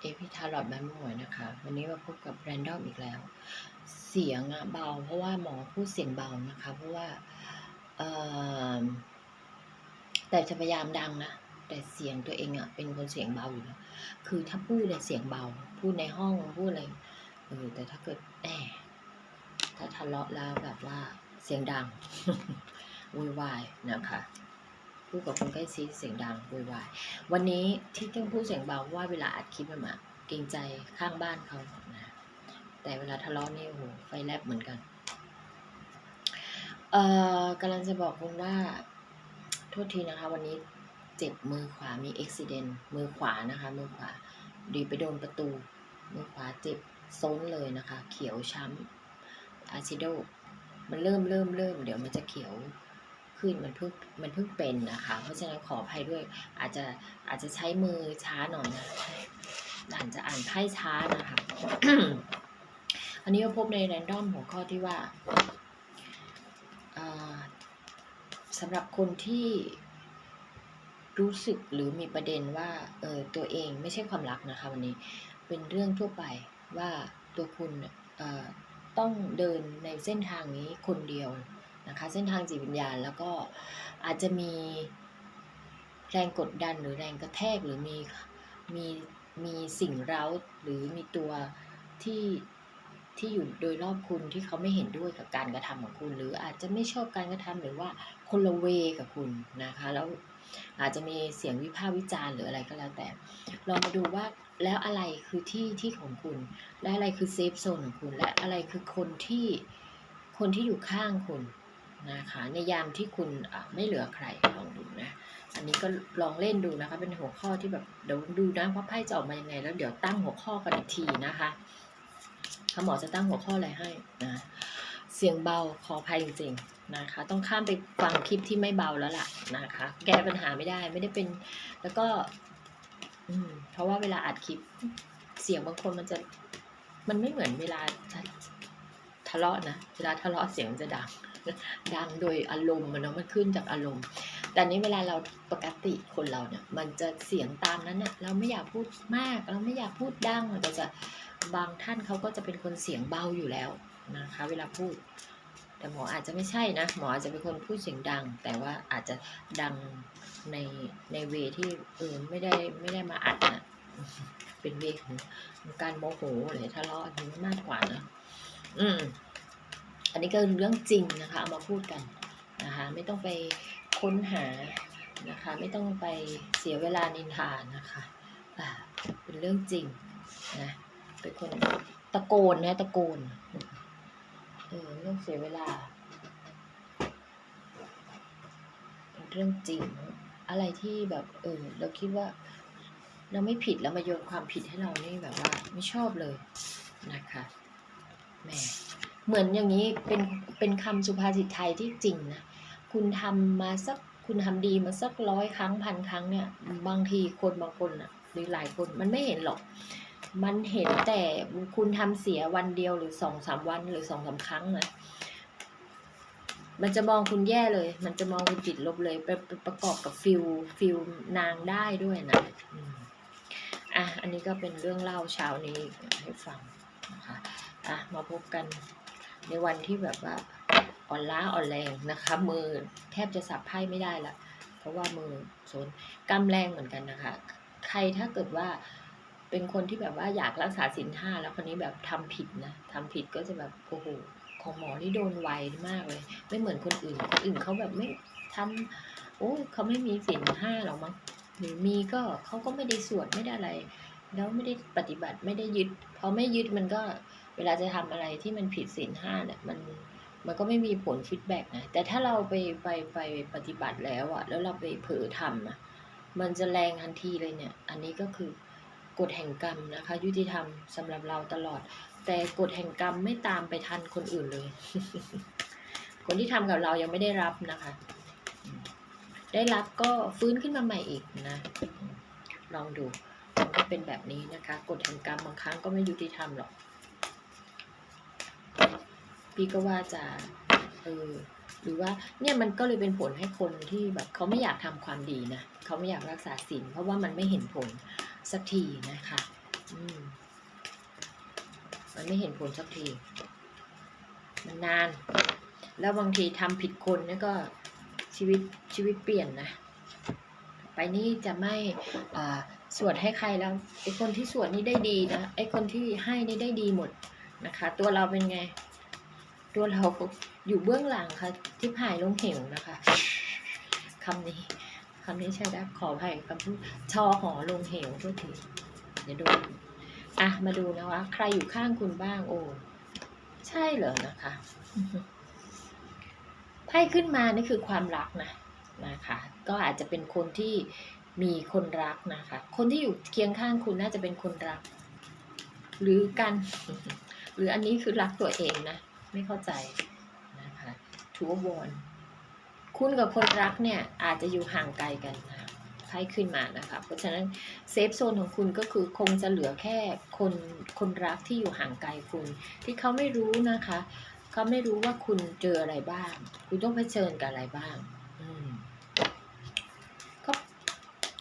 เอพิทาร์ลอดแบนหมวยนะคะ วันนี้มาพบกับแรนดอมอีกแล้ว เสียงอะเบา เพราะว่าหมอพูดเสียงเบานะคะ เพราะว่าแต่จะพยายามดังนะ แต่เสียงตัวเองอะเป็นคนเสียงเบาอยู่แล้วคือถ้าพูดเนี่ยเสียงเบา พูดในห้องพูดอะไรเออแต่ถ้าเกิดแหมถ้าทะเลาะแล้วแบบว่าเสียงดังวุ่นวายนะคะ พูดกับคนใกล้ชิดเสียงดังโวยวายวันนี้ที่ต้องพูดเสียงเบาว่าเวลาอัดคลิปมาเกรงใจข้างบ้านเขานะ แต่เวลาทะเลาะนี่โอ้โหไฟแลบเหมือนกันเอ่อกำลังจะบอกคุณว่าโทษทีนะคะ วันนี้เจ็บมือขวามีอุบิเหตุมือขวานะคะ มือขวาดีไปโดนประตู มือขวาเจ็บซ้นเลยนะคะ เขียวช้ำอาซิโดมันเริ่มเริ่มเริ่มเดี๋ยวมันจะเขียว ขึ้นมันเพิ่งมันเพิ่งเป็นนะคะ เพราะฉะนั้นขออภัยด้วยอาจจะอาจจะใช้มือช้าหน่อยนะอ่านจะอ่านไพ่ช้านะคะอันนี้ก็พบในแรนดอมหัวข้อที่ว่าสำหรับคนที่รู้สึกหรือมีประเด็นว่าเออตัวเองไม่ใช่ความรักนะคะวันนี้เป็นเรื่องทั่วไปว่าตัวคุณต้องเดินในเส้นทางนี้คนเดียว นะคะเส้นทางจิตวิญญาณแล้วก็อาจจะมีแรงกดดันหรือแรงกระแทกหรือมีมีมีสิ่งเร้าหรือมีตัวที่ที่อยู่โดยรอบคุณที่เขาไม่เห็นด้วยกับการกระทำของคุณ หรืออาจจะไม่ชอบการกระทำหรือว่าคนละเวกับคุณนะคะแล้วอาจจะมีเสียงวิพากษ์วิจารณ์หรืออะไรก็แล้วแต่ลองมาดูว่าแล้วอะไรคือที่ที่ของคุณ และอะไรคือเซฟโซนของคุณ และอะไรคือคนที่คนที่อยู่ข้างคุณ นะคะในยามที่คุณไม่เหลือใครลองดูนะอันนี้ก็ลองเล่นดูนะคะ เป็นหัวข้อที่แบบเดี๋ยวดูนะว่าไพ่จะออกมายังไง แล้วเดี๋ยวตั้งหัวข้อกันอีกทีนะคะคุณหมอจะตั้งหัวข้ออะไรให้นะเสียงเบาขออภัยจริงๆนะคะ ต้องข้ามไปฟังคลิปที่ไม่เบาแล้วล่ะนะคะ แก้ปัญหาไม่ได้ไม่ได้เป็น แล้วก็ อืม เพราะว่าเวลาอัดคลิป เสียงบางคนมันจะมันไม่เหมือนเวลาทะเลาะนะเวลาทะเลาะเสียงจะดัง ดังโดยอารมณ์มันเนาะมันขึ้นจากอารมณ์ แต่นี้เวลาเราปกติคนเราเนี่ย มันจะเสียงตามนั้นเนี่ยเราไม่อยากพูดมาก เราไม่อยากพูดดังเราจะบางท่านเขาก็จะเป็นคนเสียงเบาอยู่แล้วนะคะ เวลาพูด แต่หมออาจจะไม่ใช่นะ หมออาจจะเป็นคนพูดเสียงดัง แต่ว่าอาจจะดังในในเวที่เออไม่ได้ไม่ได้มาอัดนะเป็นเวของการโมโหหรือทะเลาะนี้มากกว่านะ อืม อันนี้ก็เรื่องจริงนะคะเอามาพูดกันนะคะไม่ต้องไปค้นหานะคะไม่ต้องไปเสียเวลานินทานะคะเป็นเรื่องจริงนะเป็นคนตะโกนนะตะโกนเออเรื่องเสียเวลาเป็นเรื่องจริง อะไรที่แบบเออเราคิดว่าเราไม่ผิดแล้วมาโยนความผิดให้เรานี่แบบว่าไม่ชอบเลยนะคะแหม เหมือนอย่างนี้เป็นเป็นคำสุภาษิตไทยที่จริงนะคุณทำมาสักคุณทำดีมาสักร้อยครั้งพันครั้งเนี่ยบางทีคนบางคนอะหรือหลายคนมันไม่เห็นหรอก มันเห็นแต่คุณทำเสียวันเดียวหรือสองสามวันหรือสองสาครั้งนะมันจะมองคุณแย่เลย มันจะมองคุณติดลบเลยไปประกอบกับฟิลฟิลนางได้ด้วยนะอะอันนี้ก็เป็นเรื่องเล่าเช้านี้ให้ฟังนะคะอะมาพบกัน ในวันที่แบบว่าอ่อนล้าอ่อนแรงนะคะ มือแทบจะสับไพ่ไม่ได้ละเพราะว่ามือโซนกำแรงเหมือนกันนะคะ ใครถ้าเกิดว่าเป็นคนที่แบบว่าอยากรักษาสินห้าแล้วคนนี้แบบทำผิดนะทำผิดก็จะแบบโอ้โหของหมอที่โดนไวมากเลย ไม่เหมือนคนอื่นคนอื่นเขาแบบไม่ทำโอ้เขาไม่มีสินห้าหรอกมั้งหรือมีก็เขาก็ไม่ได้สวดไม่ได้อะไร แล้วไม่ได้ปฏิบัติไม่ได้ยึดพอไม่ยึดมันก็เวลาจะทำอะไรที่มันผิดศีลห้าเนี่ยมันมันก็ไม่มีผลฟีดแบ็กนะแต่ถ้าเราไปไปไปปฏิบัติแล้วอะแล้วเราไปเผลอทำอะมันจะแรงทันทีเลยเนี่ย อันนี้ก็คือกฎแห่งกรรมนะคะ ยุติธรรมสำหรับเราตลอด แต่กฎแห่งกรรมไม่ตามไปทันคนอื่นเลย คนที่ทำกับเรายังไม่ได้รับนะคะ ได้รับก็ฟื้นขึ้นมาใหม่อีกนะ ลองดู มันก็เป็นแบบนี้นะคะกฎแห่งกรรมบางครั้งก็ไม่ยุติธรรมหรอก พี่ก็ว่าจะเออหรือว่าเนี่ยมันก็เลยเป็นผลให้คนที่แบบเขาไม่อยากทำความดีนะเขาไม่อยากรักษาศีลเพราะว่ามันไม่เห็นผลสักทีนะคะอืมมันไม่เห็นผลสักทีมันนาน แล้วบางทีทำผิดคนนี่ก็ชีวิตชีวิตเปลี่ยนนะ ไปนี่จะไม่อ่า สวดให้ใครแล้วไอ้คนที่สวดนี่ได้ดีนะไอ้คนที่ให้นี่ได้ดีหมดนะคะ ตัวเราเป็นไง ตัวเราอยู่เบื้องหลังค่ะที่ผายลงเหวนะคะคำนี้คำนี้ใช่ได้ขออภัยคำพูดชอหอลงเหวทุกทีเดี๋ยวดูอะมาดูนะว่าใครอยู่ข้างคุณบ้างโอ้ใช่เหรอนะคะไพ่ขึ้นมานี่คือความรักนะนะคะ ก็อาจจะเป็นคนที่ มีคนรักนะคะ คนที่อยู่เคียงข้างคุณน่าจะเป็นคนรัก หรือกัน หรืออันนี้คือรักตัวเองนะ ไม่เข้าใจนะคะทูวอนคุณกับคนรักเนี่ยอาจจะอยู่ห่างไกลกันนะไพ่ขึ้นมานะคะ เพราะฉะนั้นเซฟโซนของคุณก็คือคงจะเหลือแค่คนคนรักที่อยู่ห่างไกลคุณ ที่เขาไม่รู้นะคะ เขาไม่รู้ว่าคุณเจออะไรบ้าง คุณต้องเผชิญกับอะไรบ้าง อืมก็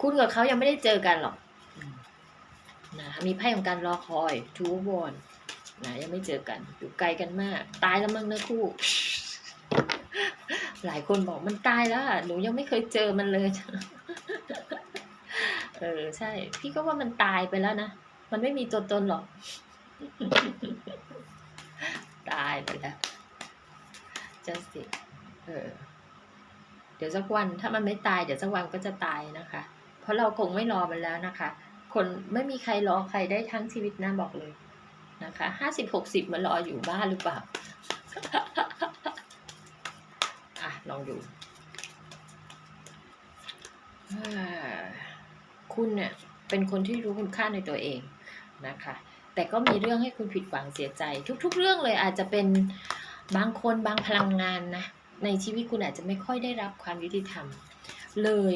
คุณกับเขายังไม่ได้เจอกันหรอกนะมีไพ่ของการรอคอยทูวอนนะยังไม่เจอกัน อยู่ไกลกันมาก ตายแล้วมั้งเนื้อคู่ หลายคนบอกมันตายแล้วหนูยังไม่เคยเจอมันเลยเออใช่ พี่ก็ว่ามันตายไปแล้วนะ มันไม่มีตัวตนหรอก ตายไปแล้วจัสติเออเดี๋ยวสักวันถ้ามันไม่ตายเดี๋ยวสักวันก็จะตายนะคะ ราะเราคงไม่รอมันแล้วนะคะ คนไม่มีใครรอใครได้ทั้งชีวิตนะบอกเลยนะคะห้าสิบหกสิบมารออยู่บ้านหรือเปล่าอะลองดูคุณเนี่ยเป็นคนที่รู้คุณค่าในตัวเองนะคะ แต่ก็มีเรื่องให้คุณผิดหวังเสียใจ ทุก ๆ เรื่องเลยอาจจะเป็นบางคนบางพลังงานนะในชีวิตคุณอาจจะไม่ค่อยได้รับความยุติธรรม เลย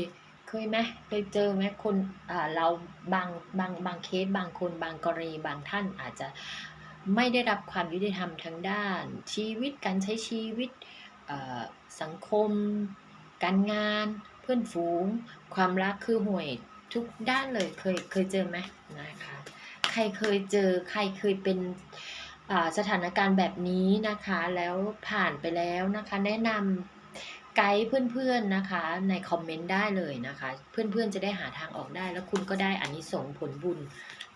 ยไหมเคยเจอไหมคนเราบางบางบางเคสบางคนบางกรณีบางท่านอาจจะไม่ได้รับความยุติธรรมทางด้าน ชีวิตการใช้ชีวิตสังคม การงาน เพื่อนฝูง ความรักคือห่วยทุกด้านเลยเคยเคยเจอไหมนะคะใครเคยเจอใครเคยเป็นสถานการณ์แบบนี้นะคะ แล้วผ่านไปแล้วนะคะ แนะนำ ไกด์เพื่อนๆนะคะในคอมเมนต์ได้เลยนะคะ เพื่อนๆจะได้หาทางออกได้ แล้วคุณก็ได้อานิสงส์ผลบุญ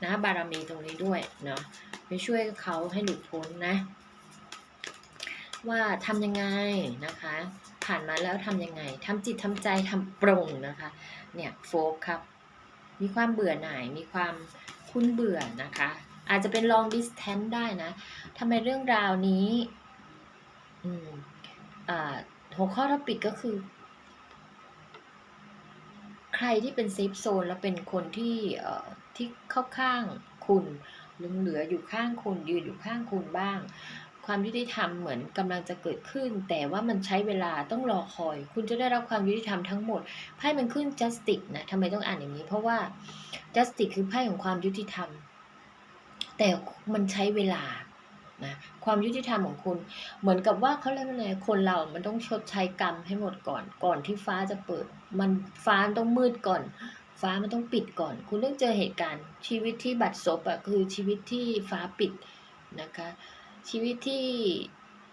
นะบารมีตรงนี้ด้วยเนาะไปช่วยเขาให้หลุดพ้นนะ ว่าทำยังไงนะคะ ผ่านมาแล้วทำยังไงทำจิตทำใจทำปรงนะคะ เนี่ยโฟกครับ มีความเบื่อหน่ายมีความคุ้นเบื่อนะคะ อาจจะเป็น long distance ได้นะทำไมเรื่องราวนี้ อืมอ่า หัวข้อท็อปิกก็คือ ใครที่เป็นเซฟโซนแล้วเป็นคนที่เอ่อที่เข้าข้างคุณหรือเหลืออยู่ข้างคุณยืนอยู่ข้างคุณบ้าง ความยุติธรรมเหมือนกำลังจะเกิดขึ้น แต่ว่ามันใช้เวลาต้องรอคอย คุณจะได้รับความยุติธรรมทั้งหมดไพ่มันขึ้น justice นะทำไมต้องอ่านอย่างนี้ เพราะว่า justice คือไพ่ของความยุติธรรม แต่มันใช้เวลา นะความยุติธรรมของคุณ เหมือนกับว่าเขาเรียกว่าไงคนเรา มันต้องชดใช้กรรมให้หมดก่อน ก่อนที่ฟ้าจะเปิด มันฟ้าต้องมืดก่อน ฟ้ามันต้องปิดก่อน คุณต้องเจอเหตุการณ์ ชีวิตที่บัดซบอะคือชีวิตที่ฟ้าปิดนะคะ ชีวิตที่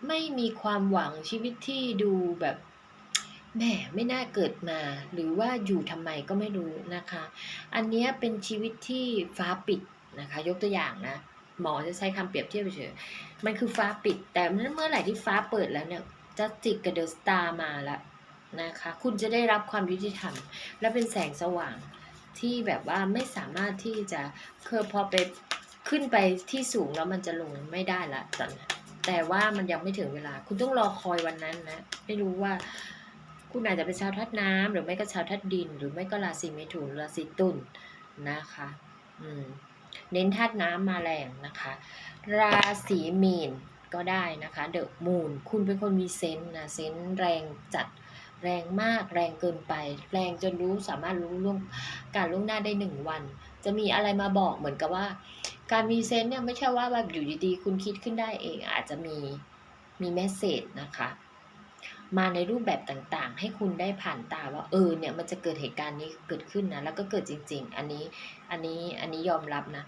ไม่มีความหวังชีวิตที่ดูแบบแหมไม่น่าเกิดมา หรือว่าอยู่ทำไมก็ไม่รู้นะคะ อันเนี้ยเป็นชีวิตที่ฟ้าปิดนะคะ ยกตัวอย่างนะ หมอจะใช้คำเปรียบเทียบเฉยๆมันคือฟ้าปิด แต่เมื่อไหร่ที่ฟ้าเปิดแล้วเนี่ยจะจิกกับเดอะสตาร์มาแล้วนะคะ คุณจะได้รับความยุติธรรม และเป็นแสงสว่างที่แบบว่าไม่สามารถที่จะคือพอไปขึ้นไปที่สูงแล้วมันจะลงไม่ได้ละตอนแต่ว่ามันยังไม่ถึงเวลา คุณต้องรอคอยวันนั้นนะ ไม่รู้ว่า คุณอาจจะเป็นชาวทัดน้ำหรือไม่ก็ชาวทัดดิน หรือไม่ก็ราศีเมถุนราศีตุลนะคะ อืม เน้นธาตุน้ำมาแรงนะคะ ราศีมีนก็ได้นะคะ เดอะมูนคุณเป็นคนมีเซนส์นะเซนส์แรงจัดแรงมากแรงเกินไป แรงจนรู้สามารถรู้ล่วงการล่วงหน้าได้หนึ่งวัน จะมีอะไรมาบอกเหมือนกับว่า การมีเซนส์เนี่ยไม่ใช่ว่าแบบอยู่ดีๆคุณคิดขึ้นได้เองอาจจะมีมีเมสเซจนะคะ มาในรูปแบบต่างๆ ให้คุณได้ผ่านตาว่าเออเนี่ยมันจะเกิดเหตุการณ์นี้เกิดขึ้นนะแล้วก็เกิดจริง ๆ อันนี้อันนี้อันนี้ยอมรับนะ